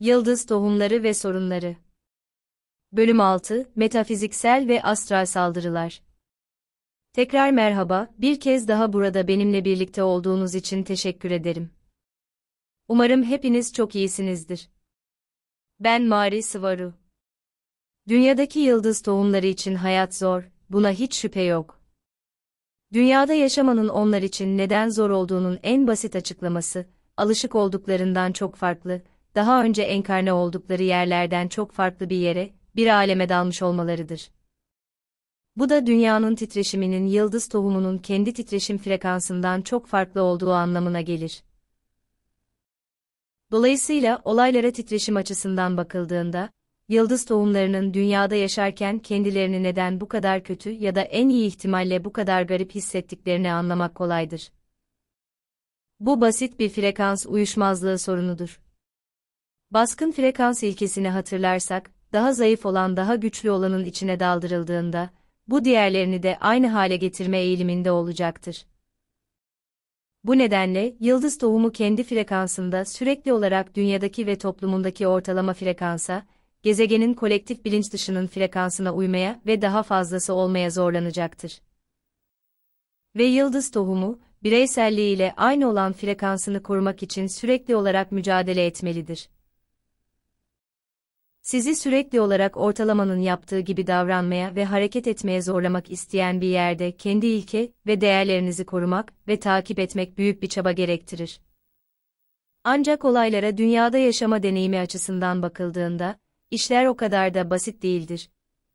Yıldız tohumları ve sorunları. Bölüm 6, Metafiziksel ve astral saldırılar. Tekrar merhaba, bir kez daha burada benimle birlikte olduğunuz için teşekkür ederim. Umarım hepiniz çok iyisinizdir. Ben Mari Sıvaru. Dünyadaki yıldız tohumları için hayat zor, buna hiç şüphe yok. Dünyada yaşamanın onlar için neden zor olduğunun en basit açıklaması, alışık olduklarından çok farklı, daha önce enkarne oldukları yerlerden çok farklı bir yere, bir aleme dalmış olmalarıdır. Bu da dünyanın titreşiminin yıldız tohumunun kendi titreşim frekansından çok farklı olduğu anlamına gelir. Dolayısıyla olaylara titreşim açısından bakıldığında, yıldız tohumlarının dünyada yaşarken kendilerini neden bu kadar kötü ya da en iyi ihtimalle bu kadar garip hissettiklerini anlamak kolaydır. Bu basit bir frekans uyuşmazlığı sorunudur. Baskın frekans ilkesini hatırlarsak, daha zayıf olan daha güçlü olanın içine daldırıldığında, bu diğerlerini de aynı hale getirme eğiliminde olacaktır. Bu nedenle, yıldız tohumu kendi frekansında sürekli olarak dünyadaki ve toplumundaki ortalama frekansa, gezegenin kolektif bilinç dışının frekansına uymaya ve daha fazlası olmaya zorlanacaktır. Ve yıldız tohumu, bireyselliğiyle aynı olan frekansını korumak için sürekli olarak mücadele etmelidir. Sizi sürekli olarak ortalamanın yaptığı gibi davranmaya ve hareket etmeye zorlamak isteyen bir yerde kendi ilke ve değerlerinizi korumak ve takip etmek büyük bir çaba gerektirir. Ancak olaylara dünyada yaşama deneyimi açısından bakıldığında, işler o kadar da basit değildir.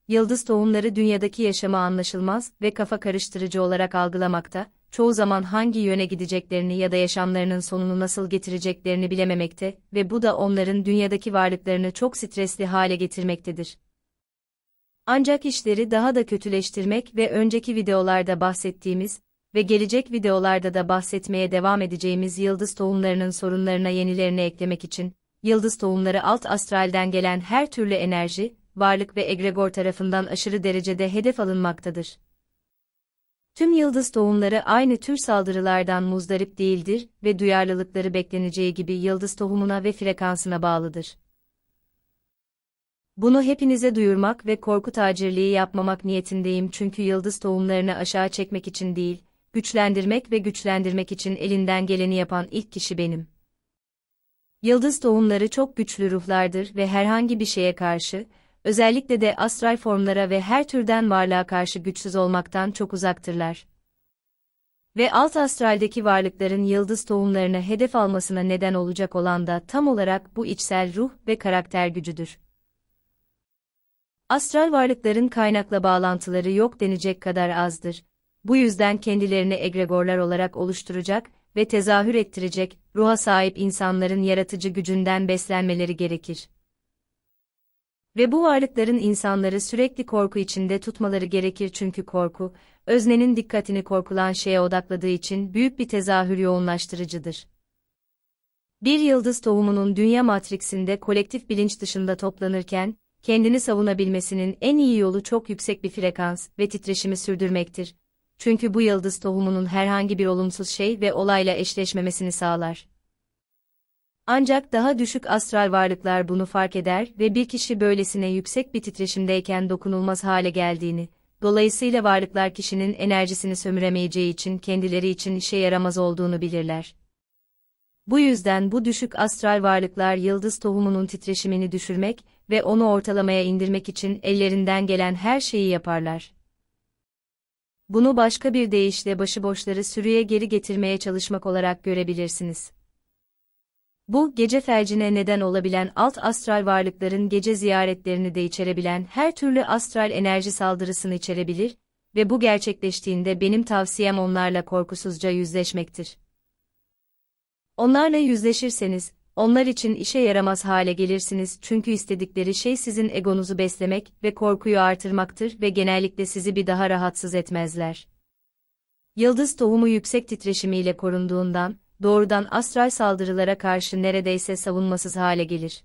Yıldız tohumları dünyadaki yaşamı anlaşılmaz ve kafa karıştırıcı olarak algılamakta, çoğu zaman hangi yöne gideceklerini ya da yaşamlarının sonunu nasıl getireceklerini bilememekte ve bu da onların dünyadaki varlıklarını çok stresli hale getirmektedir. Ancak işleri daha da kötüleştirmek ve önceki videolarda bahsettiğimiz ve gelecek videolarda da bahsetmeye devam edeceğimiz yıldız tohumlarının sorunlarına yenilerini eklemek için, yıldız tohumları alt astralden gelen her türlü enerji, varlık ve egregor tarafından aşırı derecede hedef alınmaktadır. Tüm yıldız tohumları aynı tür saldırılardan muzdarip değildir ve duyarlılıkları bekleneceği gibi yıldız tohumuna ve frekansına bağlıdır. Bunu hepinize duyurmak ve korku tacirliği yapmamak niyetindeyim çünkü yıldız tohumlarını aşağı çekmek için değil, güçlendirmek ve güçlendirmek için elinden geleni yapan ilk kişi benim. Yıldız tohumları çok güçlü ruhlardır ve herhangi bir şeye karşı, özellikle de astral formlara ve her türden varlığa karşı güçsüz olmaktan çok uzaktırlar. Ve alt astraldeki varlıkların yıldız tohumlarını hedef almasına neden olacak olan da tam olarak bu içsel ruh ve karakter gücüdür. Astral varlıkların kaynakla bağlantıları yok denecek kadar azdır. Bu yüzden kendilerini egregorlar olarak oluşturacak ve tezahür ettirecek ruha sahip insanların yaratıcı gücünden beslenmeleri gerekir. Ve bu varlıkların insanları sürekli korku içinde tutmaları gerekir çünkü korku, öznenin dikkatini korkulan şeye odakladığı için büyük bir tezahür yoğunlaştırıcıdır. Bir yıldız tohumunun dünya matriksinde kolektif bilinç dışında toplanırken, kendini savunabilmesinin en iyi yolu çok yüksek bir frekans ve titreşimi sürdürmektir. Çünkü bu yıldız tohumunun herhangi bir olumsuz şey ve olayla eşleşmemesini sağlar. Ancak daha düşük astral varlıklar bunu fark eder ve bir kişi böylesine yüksek bir titreşimdeyken dokunulmaz hale geldiğini, dolayısıyla varlıklar kişinin enerjisini sömüremeyeceği için kendileri için işe yaramaz olduğunu bilirler. Bu yüzden bu düşük astral varlıklar yıldız tohumunun titreşimini düşürmek ve onu ortalamaya indirmek için ellerinden gelen her şeyi yaparlar. Bunu başka bir deyişle başıboşları sürüye geri getirmeye çalışmak olarak görebilirsiniz. Bu, gece felcine neden olabilen alt astral varlıkların gece ziyaretlerini de içerebilen her türlü astral enerji saldırısını içerebilir ve bu gerçekleştiğinde benim tavsiyem onlarla korkusuzca yüzleşmektir. Onlarla yüzleşirseniz, onlar için işe yaramaz hale gelirsiniz çünkü istedikleri şey sizin egonuzu beslemek ve korkuyu artırmaktır ve genellikle sizi bir daha rahatsız etmezler. Yıldız tohumu yüksek titreşimiyle korunduğundan, doğrudan astral saldırılara karşı neredeyse savunmasız hale gelir.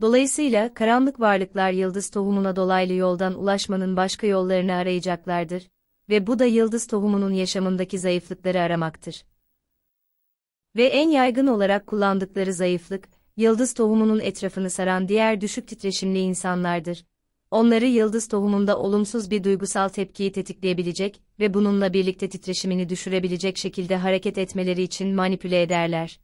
Dolayısıyla karanlık varlıklar yıldız tohumuna dolaylı yoldan ulaşmanın başka yollarını arayacaklardır ve bu da yıldız tohumunun yaşamındaki zayıflıkları aramaktır. Ve en yaygın olarak kullandıkları zayıflık, yıldız tohumunun etrafını saran diğer düşük titreşimli insanlardır. Onları yıldız tohumunda olumsuz bir duygusal tepkiyi tetikleyebilecek ve bununla birlikte titreşimini düşürebilecek şekilde hareket etmeleri için manipüle ederler.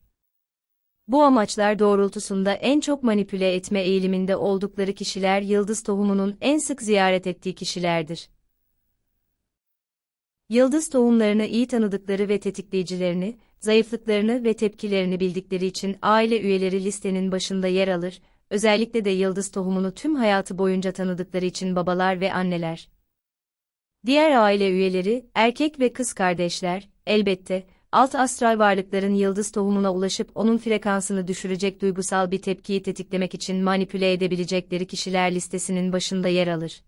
Bu amaçlar doğrultusunda en çok manipüle etme eğiliminde oldukları kişiler yıldız tohumunun en sık ziyaret ettiği kişilerdir. Yıldız tohumlarını iyi tanıdıkları ve tetikleyicilerini, zayıflıklarını ve tepkilerini bildikleri için aile üyeleri listenin başında yer alır, özellikle de yıldız tohumunu tüm hayatı boyunca tanıdıkları için babalar ve anneler. Diğer aile üyeleri, erkek ve kız kardeşler, elbette, alt astral varlıkların yıldız tohumuna ulaşıp onun frekansını düşürecek duygusal bir tepkiyi tetiklemek için manipüle edebilecekleri kişiler listesinin başında yer alır.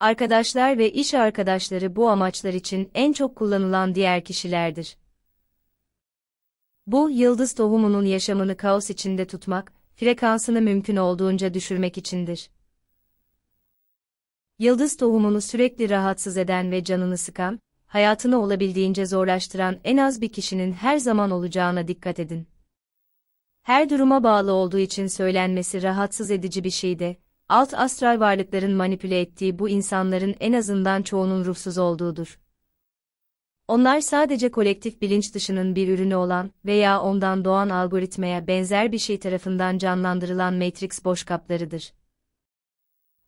Arkadaşlar ve iş arkadaşları bu amaçlar için en çok kullanılan diğer kişilerdir. Bu, yıldız tohumunun yaşamını kaos içinde tutmak, frekansını mümkün olduğunca düşürmek içindir. Yıldız tohumunu sürekli rahatsız eden ve canını sıkan, hayatını olabildiğince zorlaştıran en az bir kişinin her zaman olacağına dikkat edin. Her duruma bağlı olduğu için söylenmesi rahatsız edici bir şey de, alt astral varlıkların manipüle ettiği bu insanların en azından çoğunun ruhsuz olduğudur. Onlar sadece kolektif bilinç dışının bir ürünü olan veya ondan doğan algoritmaya benzer bir şey tarafından canlandırılan matrix boşkaplarıdır.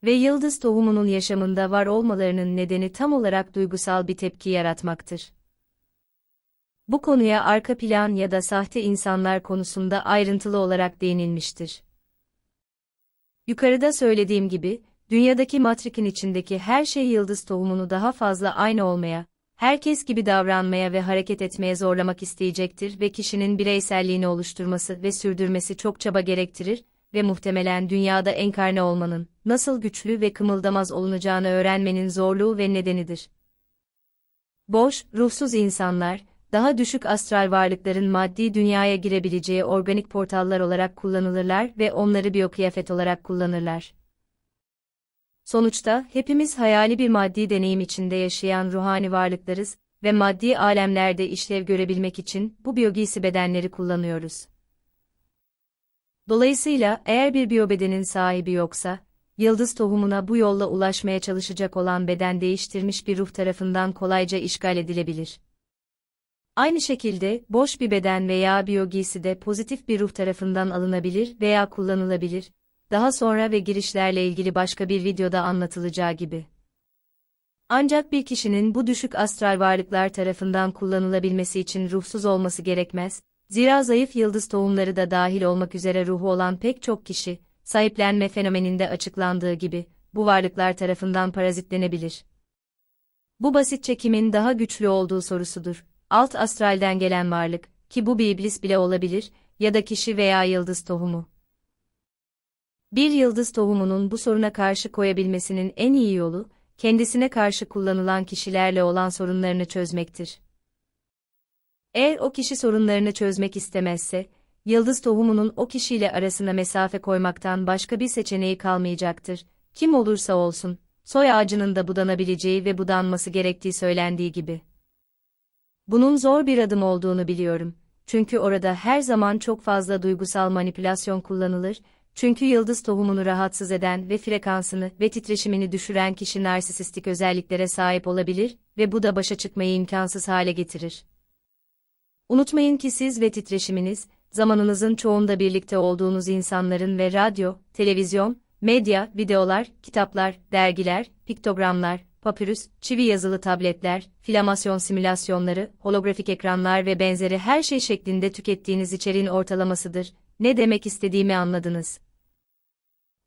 Ve yıldız tohumunun yaşamında var olmalarının nedeni tam olarak duygusal bir tepki yaratmaktır. Bu konuya arka plan ya da sahte insanlar konusunda ayrıntılı olarak değinilmiştir. Yukarıda söylediğim gibi, dünyadaki matrikin içindeki her şey yıldız tohumunu daha fazla aynı olmaya, herkes gibi davranmaya ve hareket etmeye zorlamak isteyecektir ve kişinin bireyselliğini oluşturması ve sürdürmesi çok çaba gerektirir ve muhtemelen dünyada enkarne olmanın, nasıl güçlü ve kımıldamaz olunacağını öğrenmenin zorluğu ve nedenidir. Boş, ruhsuz insanlar, daha düşük astral varlıkların maddi dünyaya girebileceği organik portallar olarak kullanılırlar ve onları biyokıyafet olarak kullanırlar. Sonuçta, hepimiz hayali bir maddi deneyim içinde yaşayan ruhani varlıklarız ve maddi alemlerde işlev görebilmek için bu biyogiysi bedenleri kullanıyoruz. Dolayısıyla eğer bir biyobedenin sahibi yoksa, yıldız tohumuna bu yolla ulaşmaya çalışacak olan beden değiştirmiş bir ruh tarafından kolayca işgal edilebilir. Aynı şekilde, boş bir beden veya biyogiysi de pozitif bir ruh tarafından alınabilir veya kullanılabilir, daha sonra ve girişlerle ilgili başka bir videoda anlatılacağı gibi. Ancak bir kişinin bu düşük astral varlıklar tarafından kullanılabilmesi için ruhsuz olması gerekmez, zira zayıf yıldız tohumları da dahil olmak üzere ruhu olan pek çok kişi, sahiplenme fenomeninde açıklandığı gibi, bu varlıklar tarafından parazitlenebilir. Bu basit çekimin daha güçlü olduğu sorusudur. Alt astralden gelen varlık, ki bu bir iblis bile olabilir, ya da kişi veya yıldız tohumu. Bir yıldız tohumunun bu soruna karşı koyabilmesinin en iyi yolu, kendisine karşı kullanılan kişilerle olan sorunlarını çözmektir. Eğer o kişi sorunlarını çözmek istemezse, yıldız tohumunun o kişiyle arasına mesafe koymaktan başka bir seçeneği kalmayacaktır. Kim olursa olsun, soy ağacının da budanabileceği ve budanması gerektiği söylendiği gibi. Bunun zor bir adım olduğunu biliyorum. Çünkü orada her zaman çok fazla duygusal manipülasyon kullanılır çünkü yıldız tohumunu rahatsız eden ve frekansını ve titreşimini düşüren kişi narsisistik özelliklere sahip olabilir ve bu da başa çıkmayı imkansız hale getirir. Unutmayın ki siz ve titreşiminiz, zamanınızın çoğunda birlikte olduğunuz insanların ve radyo, televizyon, medya, videolar, kitaplar, dergiler, piktogramlar, papyrus, çivi yazılı tabletler, filamasyon simülasyonları, holografik ekranlar ve benzeri her şey şeklinde tükettiğiniz içeriğin ortalamasıdır. Ne demek istediğimi anladınız.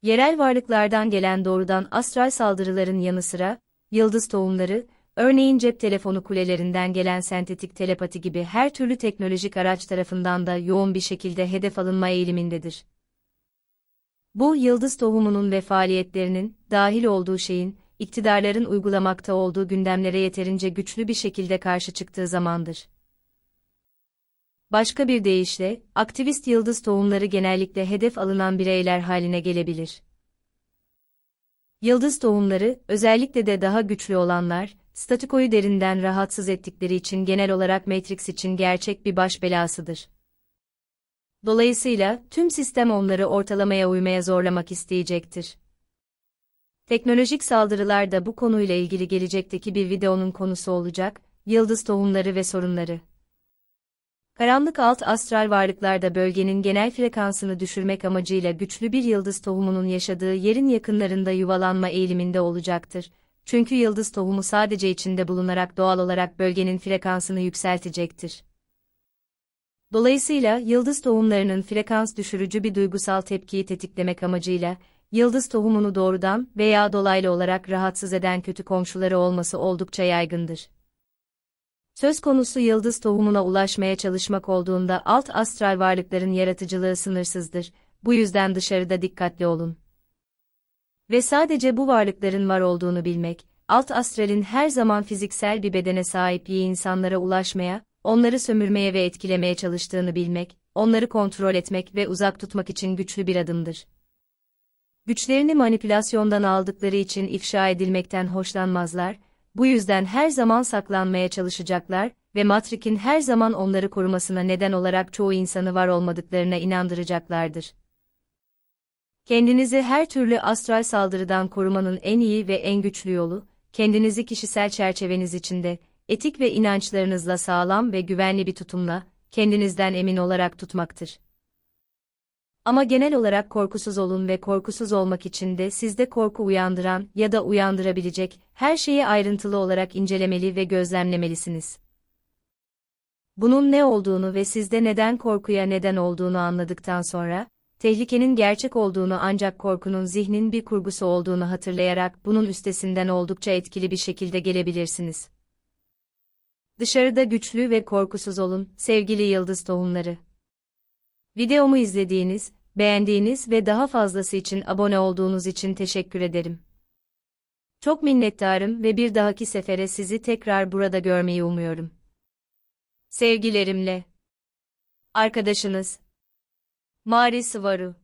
Yerel varlıklardan gelen doğrudan astral saldırıların yanı sıra, yıldız tohumları, örneğin cep telefonu kulelerinden gelen sentetik telepati gibi her türlü teknolojik araç tarafından da yoğun bir şekilde hedef alınma eğilimindedir. Bu, yıldız tohumunun ve faaliyetlerinin, dahil olduğu şeyin, iktidarların uygulamakta olduğu gündemlere yeterince güçlü bir şekilde karşı çıktığı zamandır. Başka bir deyişle, aktivist yıldız tohumları genellikle hedef alınan bireyler haline gelebilir. Yıldız tohumları, özellikle de daha güçlü olanlar, statikoyu derinden rahatsız ettikleri için genel olarak Matrix için gerçek bir baş belasıdır. Dolayısıyla tüm sistem onları ortalamaya uymaya zorlamak isteyecektir. Teknolojik saldırılar da bu konuyla ilgili gelecekteki bir videonun konusu olacak, yıldız tohumları ve sorunları. Karanlık alt astral varlıklarda bölgenin genel frekansını düşürmek amacıyla güçlü bir yıldız tohumunun yaşadığı yerin yakınlarında yuvalanma eğiliminde olacaktır. Çünkü yıldız tohumu sadece içinde bulunarak doğal olarak bölgenin frekansını yükseltecektir. Dolayısıyla yıldız tohumlarının frekans düşürücü bir duygusal tepkiyi tetiklemek amacıyla yıldız tohumunu doğrudan veya dolaylı olarak rahatsız eden kötü komşuları olması oldukça yaygındır. Söz konusu yıldız tohumuna ulaşmaya çalışmak olduğunda alt astral varlıkların yaratıcılığı sınırsızdır. Bu yüzden dışarıda dikkatli olun. Ve sadece bu varlıkların var olduğunu bilmek, alt astralin her zaman fiziksel bir bedene sahip iyi insanlara ulaşmaya, onları sömürmeye ve etkilemeye çalıştığını bilmek, onları kontrol etmek ve uzak tutmak için güçlü bir adımdır. Güçlerini manipülasyondan aldıkları için ifşa edilmekten hoşlanmazlar, bu yüzden her zaman saklanmaya çalışacaklar ve Matrix'in her zaman onları korumasına neden olarak çoğu insanı var olmadıklarına inandıracaklardır. Kendinizi her türlü astral saldırıdan korumanın en iyi ve en güçlü yolu, kendinizi kişisel çerçeveniz içinde, etik ve inançlarınızla sağlam ve güvenli bir tutumla, kendinizden emin olarak tutmaktır. Ama genel olarak korkusuz olun ve korkusuz olmak için de sizde korku uyandıran ya da uyandırabilecek her şeyi ayrıntılı olarak incelemeli ve gözlemlemelisiniz. Bunun ne olduğunu ve sizde neden korkuya neden olduğunu anladıktan sonra, tehlikenin gerçek olduğunu ancak korkunun zihnin bir kurgusu olduğunu hatırlayarak bunun üstesinden oldukça etkili bir şekilde gelebilirsiniz. Dışarıda güçlü ve korkusuz olun, sevgili yıldız tohumları. Videomu izlediğiniz, beğendiğiniz ve daha fazlası için abone olduğunuz için teşekkür ederim. Çok minnettarım ve bir dahaki sefere sizi tekrar burada görmeyi umuyorum. Sevgilerimle. Arkadaşınız Mari Sıvaru